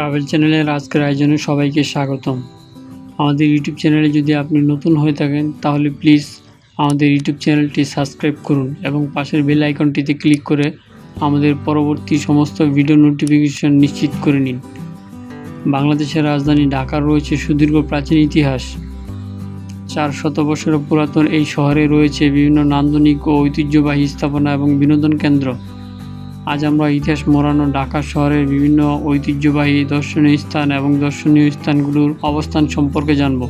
Travel চ্যানেলের আজকের আয়োজনে সবাইকে স্বাগতম। আমাদের ইউটিউব চ্যানেলে যদি আপনি নতুন হয়ে থাকেন, তাহলে প্লিজ আমাদের ইউটিউব চ্যানেলটি সাবস্ক্রাইব করুন এবং পাশের বেল আইকনটিতে ক্লিক করে আমাদের পরবর্তী সমস্ত ভিডিও নোটিফিকেশন নিশ্চিত করে নিন। বাংলাদেশের রাজধানী ঢাকার রয়েছে সুদীর্ঘ প্রাচীন ইতিহাস। চার শত বছরের পুরাতন এই শহরে রয়েছে বিভিন্ন নান্দনিক ও ঐতিহ্যবাহী স্থাপনা এবং বিনোদন কেন্দ্র। আজ আমরা ইতিহাস মোড়ানো ঢাকা শহরের বিভিন্ন ঐতিহ্যবাহী দর্শনীয় স্থান এবং দর্শনীয় স্থানগুলোর অবস্থান সম্পর্কে জানব।